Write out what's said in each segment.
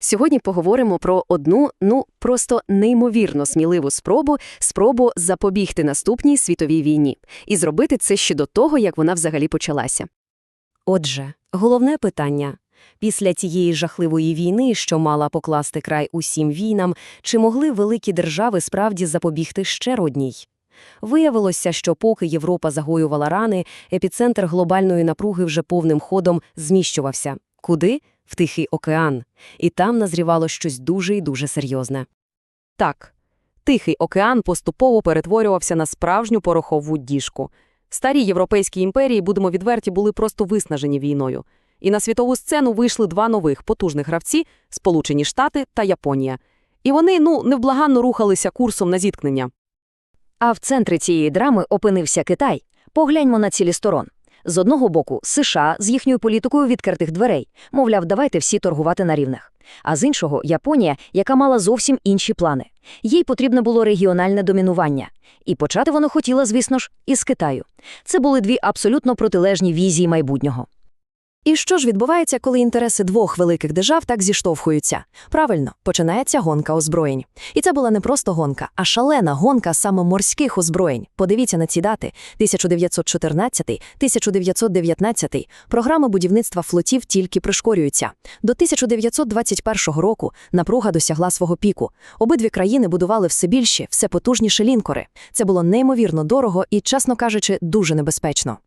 Сьогодні поговоримо про одну, ну, просто неймовірно сміливу спробу, спробу запобігти наступній світовій війні. І зробити це ще до того, як вона взагалі почалася. Отже, головне питання. Після тієї жахливої війни, що мала покласти край усім війнам, чи могли великі держави справді запобігти ще одній? Виявилося, що поки Європа загоювала рани, епіцентр глобальної напруги вже повним ходом зміщувався. Куди? В Тихий океан. І там назрівало щось дуже і дуже серйозне. Так, Тихий океан поступово перетворювався на справжню порохову діжку. Старі європейські імперії, будемо відверті, були просто виснажені війною. І на світову сцену вийшли два нових потужних гравці – Сполучені Штати та Японія. І вони, ну, невблаганно рухалися курсом на зіткнення. А в центрі цієї драми опинився Китай. Погляньмо на цілі сторон. З одного боку, США з їхньою політикою відкритих дверей, мовляв, давайте всі торгувати на рівних. А з іншого Японія, яка мала зовсім інші плани. Їй потрібне було регіональне домінування. І почати воно хотіла, звісно ж, із Китаю. Це були дві абсолютно протилежні візії майбутнього. І що ж відбувається, коли інтереси двох великих держав так зіштовхуються? Правильно, починається гонка озброєнь. І це була не просто гонка, а шалена гонка саме морських озброєнь. Подивіться на ці дати: 1914, 1919. Програми будівництва флотів тільки пришкорюються. До 1921 року напруга досягла свого піку. Обидві країни будували все більші, все потужніші лінкори. Це було неймовірно дорого і, чесно кажучи, дуже небезпечно.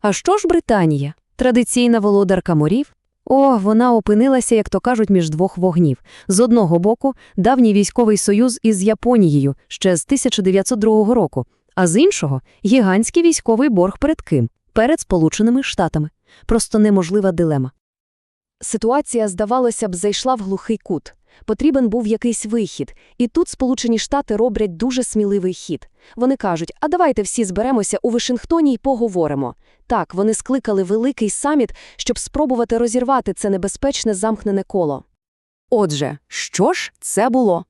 А що ж Британія? Традиційна володарка морів? О, вона опинилася, як то кажуть, між двох вогнів. З одного боку, давній військовий союз із Японією ще з 1902 року, а з іншого – гігантський військовий борг перед ким? Перед Сполученими Штатами. Просто неможлива дилема. Ситуація, здавалося б, зайшла в глухий кут. Потрібен був якийсь вихід. І тут Сполучені Штати роблять дуже сміливий хід. Вони кажуть, а давайте всі зберемося у Вашингтоні і поговоримо. Так, вони скликали великий саміт, щоб спробувати розірвати це небезпечне замкнене коло. Отже, що ж це було?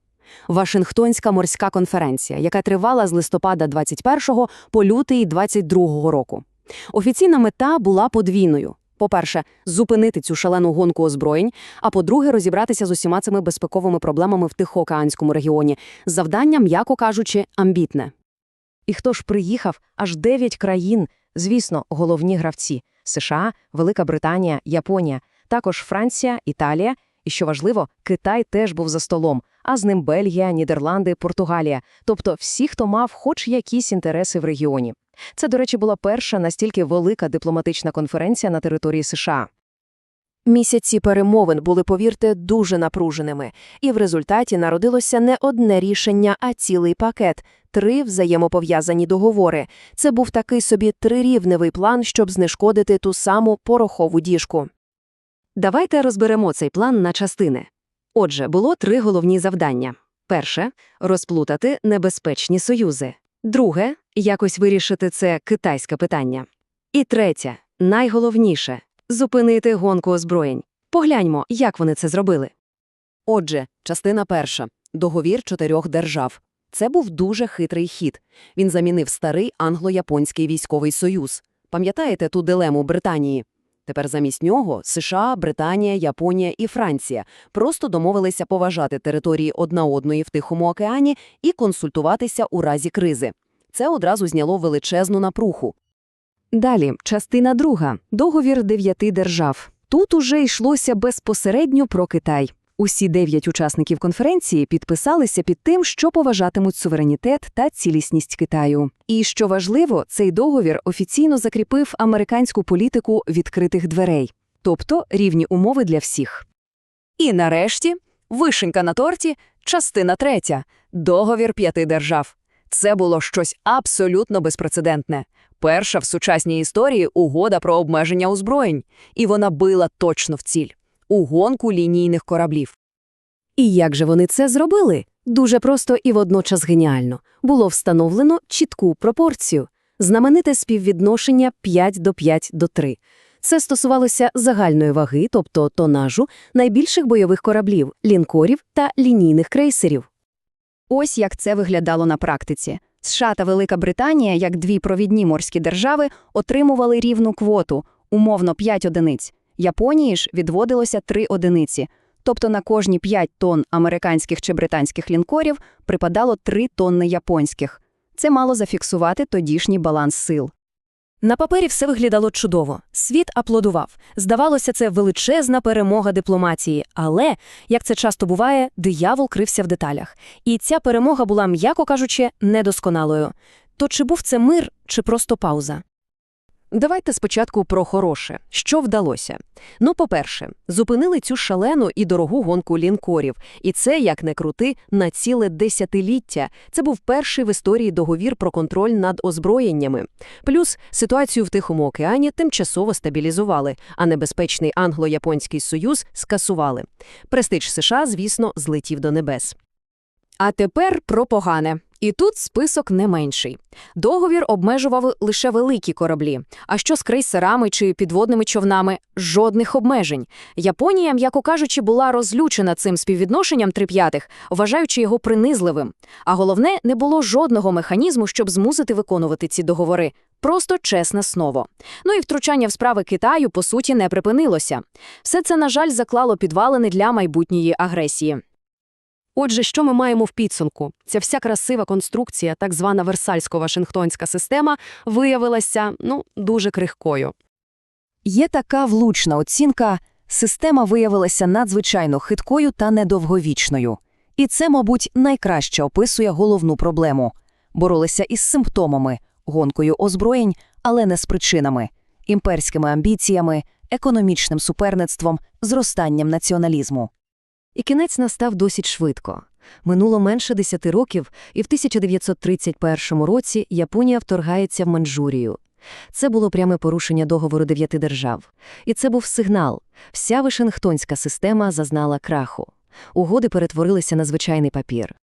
Вашингтонська морська конференція, яка тривала з листопада 21 по лютий 22 року. Офіційна мета була подвійною. По-перше, зупинити цю шалену гонку озброєнь, а по-друге, розібратися з усіма цими безпековими проблемами в Тихоокеанському регіоні. Завдання, м'яко кажучи, амбітне. І хто ж приїхав? Аж дев'ять країн. Звісно, головні гравці – США, Велика Британія, Японія, також Франція, Італія. І, що важливо, Китай теж був за столом, а з ним Бельгія, Нідерланди, Португалія. Тобто всі, хто мав хоч якісь інтереси в регіоні. Це, до речі, була перша настільки велика дипломатична конференція на території США. Місяці перемовин були, повірте, дуже напруженими, і в результаті народилося не одне рішення, а цілий пакет три взаємопов'язані договори. Це був такий собі трирівневий план, щоб знешкодити ту саму порохову діжку. Давайте розберемо цей план на частини. Отже, було три головні завдання. Перше – розплутати небезпечні союзи. Друге – якось вирішити це китайське питання. І третє – найголовніше – зупинити гонку озброєнь. Погляньмо, як вони це зробили. Отже, частина перша – договір чотирьох держав. Це був дуже хитрий хід. Він замінив старий англо-японський військовий союз. Пам'ятаєте ту дилему Британії? Тепер замість нього США, Британія, Японія і Франція просто домовилися поважати території одна одної в Тихому океані і консультуватися у разі кризи. Це одразу зняло величезну напруху. Далі, частина друга – договір дев'яти держав. Тут уже йшлося безпосередньо про Китай. Усі дев'ять учасників конференції підписалися під тим, що поважатимуть суверенітет та цілісність Китаю. І що важливо, цей договір офіційно закріпив американську політику відкритих дверей, тобто рівні умови для всіх. І нарешті, вишенька на торті, частина третя – договір п'яти держав. Це було щось абсолютно безпрецедентне. Перша в сучасній історії угода про обмеження озброєнь, і вона била точно в ціль у гонку лінійних кораблів. І як же вони це зробили? Дуже просто і водночас геніально. Було встановлено чітку пропорцію, знамените співвідношення 5 до 5 до 3. Це стосувалося загальної ваги, тобто тонажу, найбільших бойових кораблів, лінкорів та лінійних крейсерів. Ось як це виглядало на практиці. США та Велика Британія, як дві провідні морські держави, отримували рівну квоту, умовно 5 одиниць. Японії ж відводилося 3 одиниці. Тобто на кожні 5 тонн американських чи британських лінкорів припадало 3 тонни японських. Це мало зафіксувати тодішній баланс сил. На папері все виглядало чудово. Світ аплодував. Здавалося, це величезна перемога дипломатії. Але, як це часто буває, диявол крився в деталях. І ця перемога була, м'яко кажучи, недосконалою. То чи був це мир, чи просто пауза? Давайте спочатку про хороше. Що вдалося? Ну, по-перше, зупинили цю шалену і дорогу гонку лінкорів. І це, як не крути, на ціле десятиліття. Це був перший в історії договір про контроль над озброєннями. Плюс ситуацію в Тихому океані тимчасово стабілізували, а небезпечний англо-японський союз скасували. Престиж США, звісно, злетів до небес. А тепер про погане. І тут список не менший. Договір обмежував лише великі кораблі. А що з крейсерами чи підводними човнами? Жодних обмежень. Японія, м'яко кажучи, була розлючена цим співвідношенням трип'ятих, вважаючи його принизливим. А головне, не було жодного механізму, щоб змусити виконувати ці договори. Просто чесне слово. Ну і втручання в справи Китаю, по суті, не припинилося. Все це, на жаль, заклало підвалини для майбутньої агресії. Отже, що ми маємо в підсумку? Ця вся красива конструкція, так звана Версальсько-Вашингтонська система, виявилася, ну, дуже крихкою. Є така влучна оцінка – система виявилася надзвичайно хиткою та недовговічною. І це, мабуть, найкраще описує головну проблему. Боролися із симптомами – гонкою озброєнь, але не з причинами – імперськими амбіціями, економічним суперництвом, зростанням націоналізму. І кінець настав досить швидко. Минуло менше десяти років, і в 1931 році Японія вторгається в Манчжурію. Це було пряме порушення договору дев'яти держав. І це був сигнал. Вся Вашингтонська система зазнала краху. Угоди перетворилися на звичайний папір.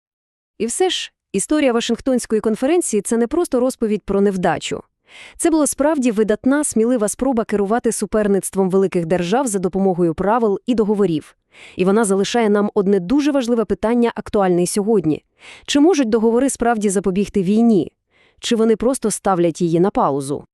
І все ж, історія Вашингтонської конференції – це не просто розповідь про невдачу. Це була справді видатна, смілива спроба керувати суперництвом великих держав за допомогою правил і договорів. І вона залишає нам одне дуже важливе питання, актуальне й сьогодні. Чи можуть договори справді запобігти війні? Чи вони просто ставлять її на паузу?